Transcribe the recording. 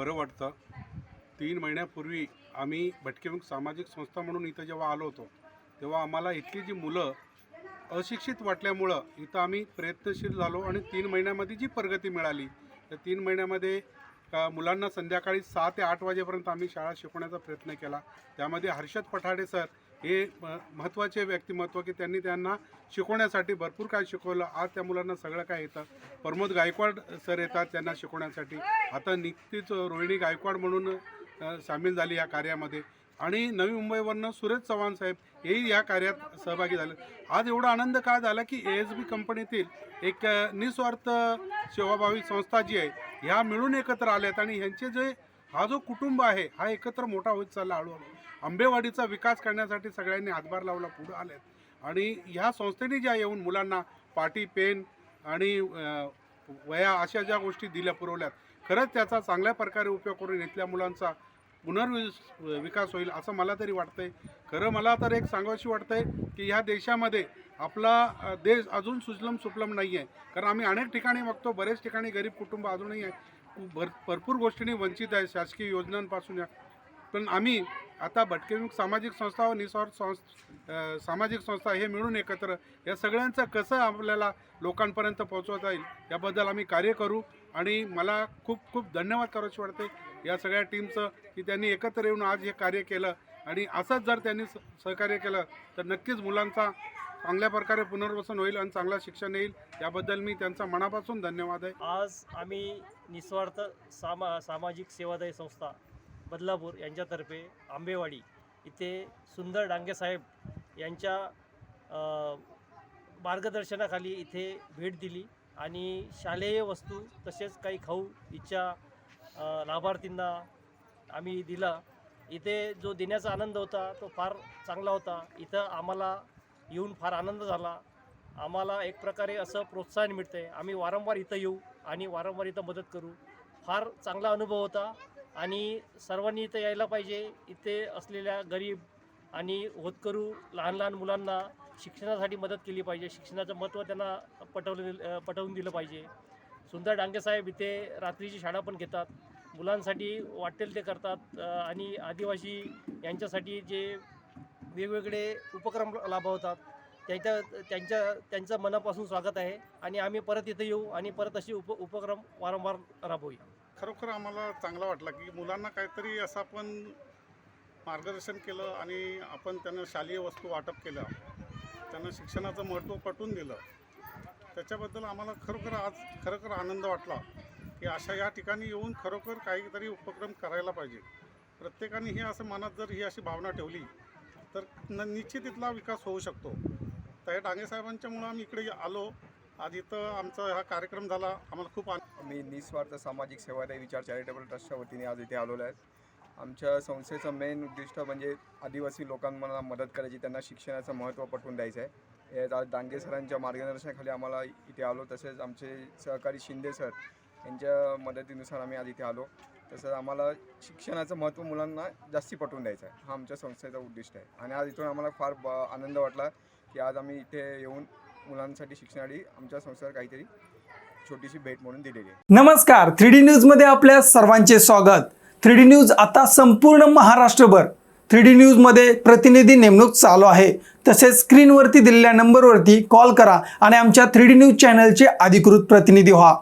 बरं वाटतं. तीन महिन्यापूर्वी आम्ही भटकेमुख सामाजिक संस्था म्हणून इथं जेव्हा आलो होतो तेव्हा आम्हाला इथली जी मुलं अशिक्षित वाटल्यामुळं इथं आम्ही प्रयत्नशील झालो आणि तीन महिन्यामध्ये जी प्रगती मिळाली त्या तीन महिन्यामध्ये मुलांना संध्याकाळी सहा ते आठ वाजेपर्यंत आम्ही शाळा शिकवण्याचा प्रयत्न केला. त्यामध्ये हर्षद पठाडे सर हे म- महत्त्वाचे व्यक्तिमत्व की त्यांनी त्यांना शिकवण्यासाठी भरपूर काय शिकवलं. आज त्या मुलांना सगळं काय येतं. प्रमोद गायकवाड सर येतात त्यांना शिकवण्यासाठी. आता नुकतीच रोहिणी गायकवाड म्हणून सामील झाली या कार्यामध्ये. आणि नवी मुंबईवरनं सुरेश चव्हाण साहेब हेही या कार्यात सहभागी झाले. आज एवढा आनंद का झाला की ए एस बी कंपनीतील एक निस्वार्थ सेवाभावी संस्था जी आहे ह्या मिळून एकत्र आल्यात. आणि ह्यांचे जे हा जो कुटुंब आहे हा एकत्र मोठा होत चालला हळूहळू आंबेवाडीचा विकास करण्यासाठी सगळ्यांनी हातभार लावला पुढं आलेत. आणि ह्या संस्थेने ज्या येऊन मुलांना पाटी पेन आणि वया अशा ज्या गोष्टी दिल्या पुरवल्यात खरंच त्याचा चांगल्या प्रकारे उपयोग करून इथल्या मुलांचा पुनर्विस विकास होईल असं मला तरी वाटतंय. खरं मला तर एक सांगावशी वाटतंय की ह्या देशामध्ये आपला देश अजून सुजलम सुफलम नाही आहे कारण आम्ही अनेक ठिकाणी बघतो बरेच ठिकाणी गरीब कुटुंब अजूनही आहे. भर भरपूर गोष्टींनी वंचित आहे शासकीय योजनांपासून या. पण आम्ही आता भटकेमुख सामाजिक संस्था व निस्वार्थ संस्था सामाजिक संस्था हे मिळून एकत्र या सगळ्यांचं कसं आपल्याला लोकांपर्यंत पोहोचवता येईल याबद्दल आम्ही कार्य करू आणि मला खूप खूप धन्यवाद करायचे वाटते या सगळ्या टीमचं की त्यांनी एकत्र येऊन आज हे कार्य केलं आणि असंच जर त्यांनी स- सहकार्य केलं तर नक्कीच मुलांचा चांगल्या प्रकारे पुनर्वसन होईल आणि चांगलं शिक्षण येईल याबद्दल मी त्यांचा मनापासून धन्यवाद आहे. आज आम्ही निस्वार्थ सामा सामाजिक सेवादायी संस्था बदलापूर यांच्यातर्फे आंबेवाडी इथे सुंदर डांगेसाहेब यांच्या मार्गदर्शनाखाली इथे भेट दिली आणि शालेय वस्तू तसेच काही खाऊ इच्छा लाभार्थींना आम्ही दिला. इथे जो देण्याचा आनंद होता तो फार चांगला होता. इथं आम्हाला येऊन फार आनंद झाला. आम्हाला एक प्रकारे असं प्रोत्साहन मिळतं आहे आम्ही वारंवार इथं येऊ आणि वारंवार इथं मदत करू. फार चांगला अनुभव होता आणि सर्वांनी इथं यायला पाहिजे. इथे असलेल्या गरीब आणि होतकरू लहान लहान मुलांना शिक्षणासाठी मदत केली पाहिजे. शिक्षणाचं महत्त्व त्यांना पटवलं पटवून दिलं पाहिजे. सुंदर डांगेसाहेब इथे रात्रीची शाळा पण घेतात. मुलांसाठी वाटेल ते करतात. आणि आदिवासी यांच्यासाठी जे वेगवेगळे उपक्रम राबवतात. त्याच्या त्यांच्या त्यांचं मनापासून स्वागत आहे. आणि आम्ही परत इथं येऊ आणि परत अशी उप उपक्रम वारंवार राबवूया. खरोखर आम्हाला चांगला वाटला की मुलांना काहीतरी असं आपण मार्गदर्शन केलं आणि आपण त्यांना शालेय वस्तू वाटप केलं. त्यांना शिक्षणाचं महत्त्व पटवून दिलं. त्याच्याबद्दल आम्हाला खरोखर आज खरोखर आनंद वाटला की अशा या ठिकाणी येऊन खरोखर काहीतरी उपक्रम करायला पाहिजे. प्रत्येकाने ही असं मनात जर ही अशी भावना ठेवली तर न निश्चित इथला विकास होऊ शकतो. तर हे डांगे साहेबांच्यामुळं आम्ही इकडे आलो. आज इथं आमचा हा कार्यक्रम झाला. आम्हाला खूप आनंद मी निस्वार्थ सामाजिक सेवादायी विचार चॅरिटेबल ट्रस्टच्या वतीने आज इथे आलेलो आहे. आमच्या संस्थेचं मेन उद्दिष्ट म्हणजे आदिवासी लोकांना मदत करायची त्यांना शिक्षणाचं महत्त्व पटवून द्यायचं आहे. आज डांगे सरांच्या मार्गदर्शनाखाली आम्हाला इथे आलो. तसेच आमचे सहकारी शिंदे सर यांच्या मदतीनुसार आम्ही आज इथे आलो. तसंच आम्हाला शिक्षणाचं महत्त्व मुलांना जास्ती पटवून द्यायचं आहे. हा आमच्या संस्थेचा उद्दिष्ट आहे. आणि आज इथून आम्हाला फार ब आनंद वाटला की आज आम्ही इथे येऊन मुलांसाठी शिक्षणासाठी आमच्या संस्थेला काहीतरी छोटीशी भेट म्हणून दिलेली आहे. नमस्कार. थ्री डी न्यूजमध्ये आपल्या सर्वांचे स्वागत. थ्री डी न्यूज आता संपूर्ण महाराष्ट्रभर थ्री डी न्यूजमध्ये प्रतिनिधी नेमणूक चालू आहे. तसेच स्क्रीनवरती दिलेल्या नंबरवरती कॉल करा आणि आमच्या थ्री डी न्यूज चॅनलचे अधिकृत प्रतिनिधी व्हा.